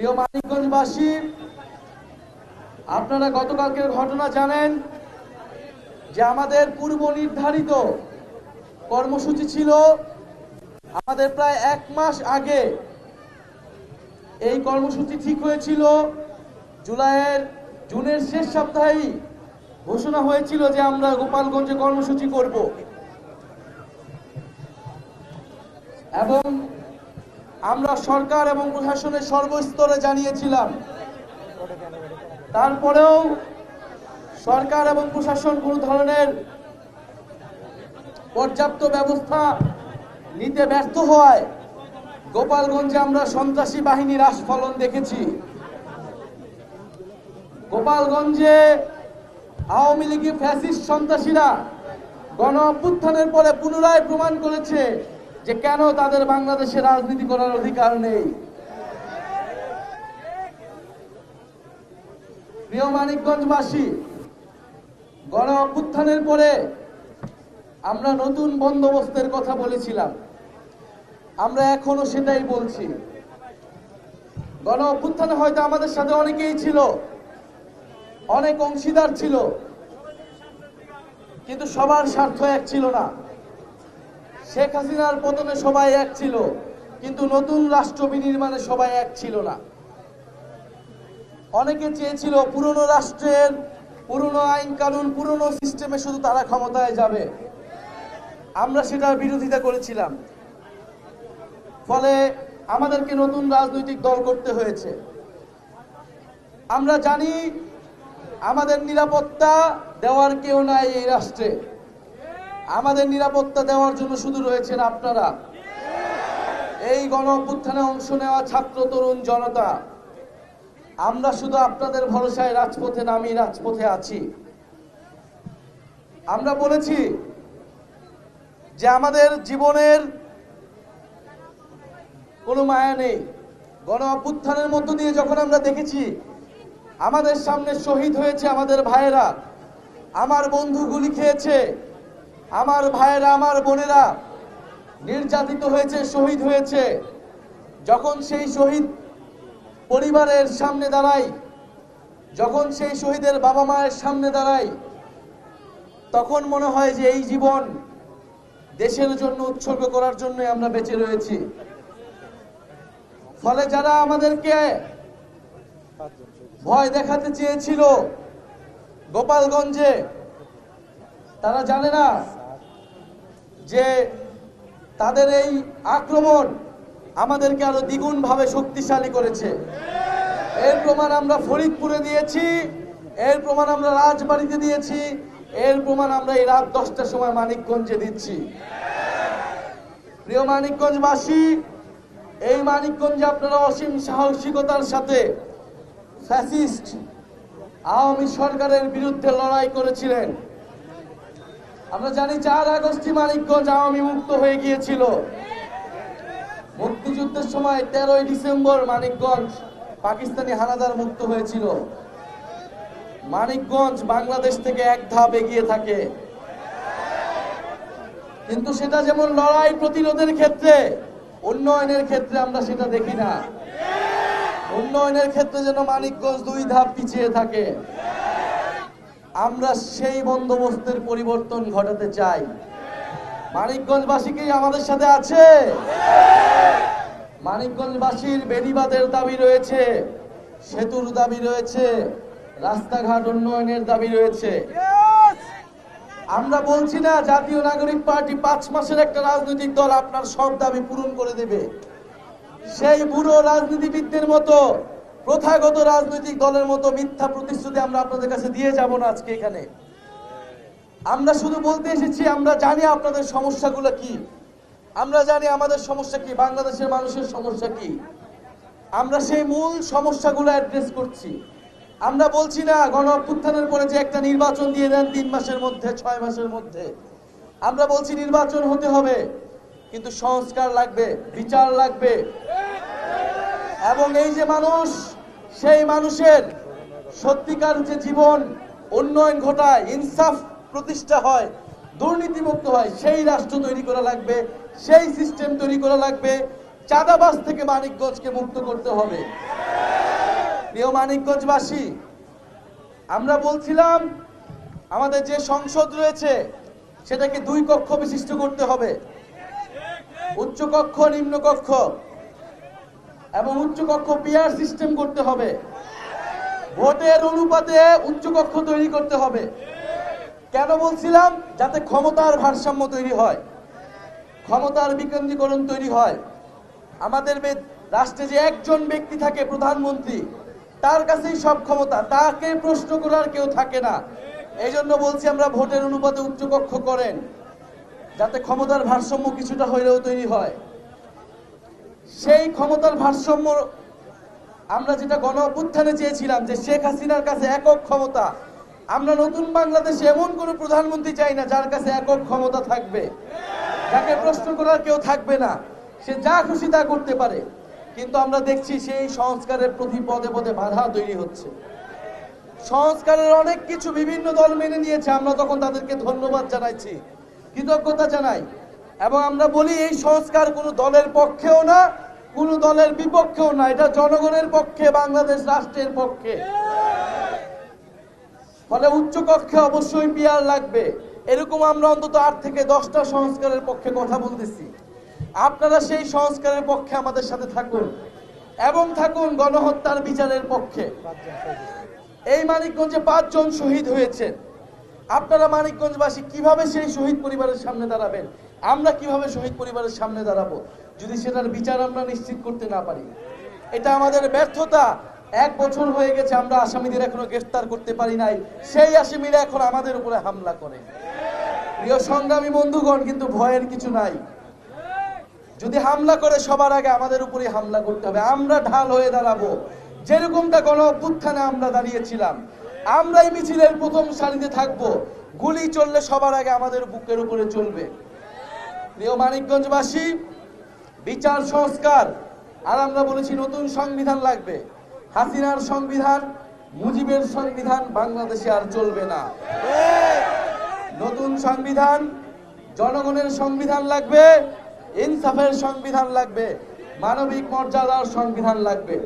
প্রিয় মানিকগঞ্জবাসী, আপনারা গতকালকের ঘটনা জানেন যে আমাদের পূর্ব নির্ধারিত কর্মসূচি ছিল আমাদের প্রায় এক মাস আগে এই কর্মসূচি ঠিক হয়েছিল। জুলাইয়ের জুনের শেষ সপ্তাহেই ঘোষণা হয়েছিল যে আমরা গোপালগঞ্জে কর্মসূচি করব। এবং আমরা সরকার এবং প্রশাসনের সর্বস্তরে জানিয়েছিলাম। তারপরেও সরকার এবং প্রশাসন কোনো ধরনের পর্যাপ্ত ব্যবস্থা নিতে ব্যর্থ হওয়ায় গোপালগঞ্জে আমরা সন্ত্রাসী বাহিনীর আস্ফলন দেখেছি। গোপালগঞ্জে আওয়ামী লীগের ফ্যাসিস্ট সন্ত্রাসীরা গণ অভ্যুত্থানের পরে পুনরায় প্রমাণ করেছে যে কেন তাদের বাংলাদেশে রাজনীতি করার অধিকার নেই? প্রিয় মানিকগঞ্জবাসী, গণ অভ্যুত্থানের পরে আমরা নতুন বন্দোবস্তের কথা বলেছিলাম। আমরা এখনও সেটাই বলছি। গণ অভ্যুত্থানে হয়তো আমাদের সাথে অনেকেই ছিল, অনেক অংশীদার ছিল, কিন্তু সবার স্বার্থ এক ছিল না। শেখ হাসিনার পতনে সবাই এক ছিল, কিন্তু নতুন রাষ্ট্র বিনির্মাণে সবাই এক ছিল না। অনেকে চেয়েছিল পুরনো রাষ্ট্রের পুরনো আইন কানুন, পুরনো সিস্টেমে শুধু তারা ক্ষমতায় যাবে। আমরা সেটার বিরোধিতা করেছিলাম। ফলে আমাদেরকে নতুন রাজনৈতিক দল করতে হয়েছে। আমরা জানি আমাদের নিরাপত্তা দেওয়ার কেউ নাই এই রাষ্ট্রে। আমাদের নিরাপত্তা দেওয়ার জন্য শুধু রয়েছেন আপনারা। এই গণ অভ্যুত্থানে অংশ নেওয়া ছাত্র, তরুণ জনতা, আমরা শুধু আপনাদের ভরসায় রাজপথে নামি, রাজপথে আছি। আমরা বলেছি যে আমাদের জীবনের কোনো মায়া নেই। গণ অভ্যুত্থানের মধ্য দিয়ে যখন আমরা দেখেছি আমাদের সামনে শহীদ হয়েছে আমাদের ভাইয়েরা, আমার বন্ধু গুলি খেয়েছে আমার ভাইয়েরা, আমার বোনেরা, নির্যাতিত হয়েছে, শহীদ হয়েছে। যখন সেই শহীদ পরিবারের সামনে দাঁড়াই যখন সেই শহীদের বাবা মায়ের সামনে দাঁড়াই তখন মনে হয় যে এই জীবন দেশের জন্য, উৎসর্গ করার জন্যই আমরা বেঁচে রয়েছি। ফলে যারা আমাদেরকে ভয় দেখাতে চেয়েছিল গোপালগঞ্জে, তারা জানে না যে তাদের এই আক্রমণ আমাদেরকে আরও দ্বিগুণ ভাবে শক্তিশালী করেছে। এর প্রমাণ আমরা ফরিদপুরে দিয়েছি, এর প্রমাণ আমরা রাজবাড়িতে দিয়েছি, এর প্রমাণ আমরা এই রাত দশটার সময় মানিকগঞ্জে দিচ্ছি। প্রিয় মানিকগঞ্জবাসী, এই মানিকগঞ্জে আপনারা অসীম সাহসিকতার সাথে ফ্যাসিস্ট আওয়ামী সরকারের বিরুদ্ধে লড়াই করেছিলেন। আমরা জানি চার আগস্টই মানিকগঞ্জ আওয়ামী মুক্ত হয়ে গিয়েছিল। মুক্তিযুদ্ধের সময় তেরোই ডিসেম্বর মানিকগঞ্জ পাকিস্তানি হানাদার মুক্ত হয়েছিল। মানিকগঞ্জ বাংলাদেশ থেকে এক ধাপ এগিয়ে থাকে। কিন্তু সেটা যেমন লড়াই প্রতিরোধের ক্ষেত্রে, উন্নয়নের ক্ষেত্রে আমরা সেটা দেখি না। উন্নয়নের ক্ষেত্রে যেন মানিকগঞ্জ দুই ধাপ পিছিয়ে থাকে। আমরা সেই বন্দোবস্তের পরিবর্তন ঘটাতে চাই। মানিকগঞ্জবাসী কি আমাদের সাথে আছে। মানিকগঞ্জবাসীর বেড়িবাদের দাবি রয়েছে, সেতুর দাবি রয়েছে, রাস্তাঘাট উন্নয়নের দাবি রয়েছে। আমরা বলছি না, জাতীয় নাগরিক পার্টি পাঁচ মাসের একটা রাজনৈতিক দল আপনার সব দাবি পূরণ করে দেবে। সেই বুড়ো রাজনীতিবিদদের মতো প্রথাগত রাজনৈতিক দলের মতো মিথ্যা প্রতিশ্রুতি আমরা আপনাদের কাছে দিয়ে যাব না আজকে এখানে। আমরা শুধু বলতে এসেছি, আমরা জানি আপনাদের সমস্যাগুলো কি। আমরা জানি আমাদের সমস্যা কি, বাংলাদেশের মানুষের সমস্যা কি। আমরা সেই মূল সমস্যাগুলো অ্যাড্রেস করছি। আমরা বলছি না, গণ অভ্যুত্থানের পরে যে একটা নির্বাচন দিয়ে দেন তিন মাসের মধ্যে, ছয় মাসের মধ্যে। আমরা বলছি নির্বাচন হতে হবে, কিন্তু সংস্কার লাগবে, বিচার লাগবে। এবং এই যে মানুষ সেই মানুষের সত্যিকার যে জীবন, উন্নয়ন ঘটায়, ইনসাফ প্রতিষ্ঠা হয়, দুর্নীতিমুক্ত হয়, সেই রাষ্ট্র তৈরি করা লাগবে, সেই সিস্টেম তৈরি করা লাগবে। চাঁদাবাস থেকে মানিকগঞ্জকে মুক্ত করতে হবে। প্রিয় মানিকগঞ্জবাসী, আমরা বলছিলাম, আমাদের যে সংসদ রয়েছে, সেটাকে দুই কক্ষ বিশিষ্ট করতে হবে। উচ্চ কক্ষ নিম্ন কক্ষ এবং উচ্চকক্ষ পিয়ার সিস্টেম করতে হবে। ভোটের অনুপাতে উচ্চকক্ষ তৈরি করতে হবে। কেন বলছিলাম? যাতে ক্ষমতার ভারসাম্য তৈরি হয়। ক্ষমতার বিকেন্দ্রীকরণ তৈরি হয়। আমাদের রাষ্ট্রে যে একজন ব্যক্তি থাকে প্রধানমন্ত্রী, তার কাছেই সব ক্ষমতা, তাকে প্রশ্ন করার কেউ থাকে না। এই জন্য বলছি আমরা ভোটের অনুপাতে উচ্চকক্ষ করেন। যাতে ক্ষমতার ভারসাম্য কিছুটা হইলেও তৈরি হয়। সেই ক্ষমতার ভারসাম্য আমরা যেটা গণ অভ্যুত্থানে চেয়েছিলাম যে শেখ হাসিনার কাছে একক ক্ষমতা, আমরা নতুন বাংলাদেশে এমন কোনো প্রধানমন্ত্রী চাই না যার কাছে একক ক্ষমতা থাকবে। যাকে প্রশ্ন করার কেউ থাকবে না। সে যা খুশি তা করতে পারে। কিন্তু আমরা দেখছি সেই সংস্কারের প্রতি পদে পদে বাধা তৈরি হচ্ছে। সংস্কারের অনেক কিছু বিভিন্ন দল মেনে নিয়েছে। আমরা তখন তাদেরকে ধন্যবাদ জানাইছি, কৃতজ্ঞতা জানাই। এবং আমরা বলি এই সংস্কার কোনো দলের পক্ষেও না, কোনো দলের বিপক্ষেও না, এটা জনগণের পক্ষে, বাংলাদেশ রাষ্ট্রের পক্ষে। ফলে উচ্চ কক্ষে অবশ্যই পিয়ার লাগবে। এরকম আমরা অন্তত আট থেকে দশটা সংস্কারের পক্ষে কথা বলতেছি। আপনারা সেই সংস্কারের পক্ষে আমাদের সাথে থাকুন এবং থাকুন গণহত্যার বিচারের পক্ষে। এই মানিকগঞ্জে পাঁচজন শহীদ হয়েছেন। আপনারা মানিকগঞ্জবাসী কীভাবে সেই শহীদ পরিবারের সামনে দাঁড়াবেন? আমরা কীভাবে শহীদ পরিবারের সামনে দাঁড়াবো? যদি সেটার বিচার আমরা নিশ্চিত করতে না পারি। এটা আমাদের ব্যর্থতা। এক বছর হয়ে গেছে, আমরা আসামিদের এখনও গ্রেফতার করতে পারি নাই। সেই আসামিরা এখন আমাদের উপরে হামলা করে। প্রিয় সংগ্রামী বন্ধুগণ, কিন্তু ভয়ের কিছু নাই। যদি হামলা করে, সবার আগে আমাদের উপরে হামলা করতে হবে। আমরা ঢাল হয়ে দাঁড়াবো। যেরকমটা গণ অভ্যুত্থানে আমরা দাঁড়িয়েছিলাম, আমরাই মিছিলের প্রথম সারিতে থাকব। গুলি চললে সবার আগে আমাদের বুকের উপরে চলবে। প্রিয় মানিকগঞ্জবাসী, বিচার সংস্কার। আর আমরা বলেছি নতুন সংবিধান লাগবে। হাসিনার সংবিধান, মুজিবের সংবিধান বাংলাদেশে আর চলবে না। নতুন সংবিধান, জনগণের সংবিধান লাগবে, ইনসাফের সংবিধান লাগবে, মানবিক মর্যাদার সংবিধান লাগবে।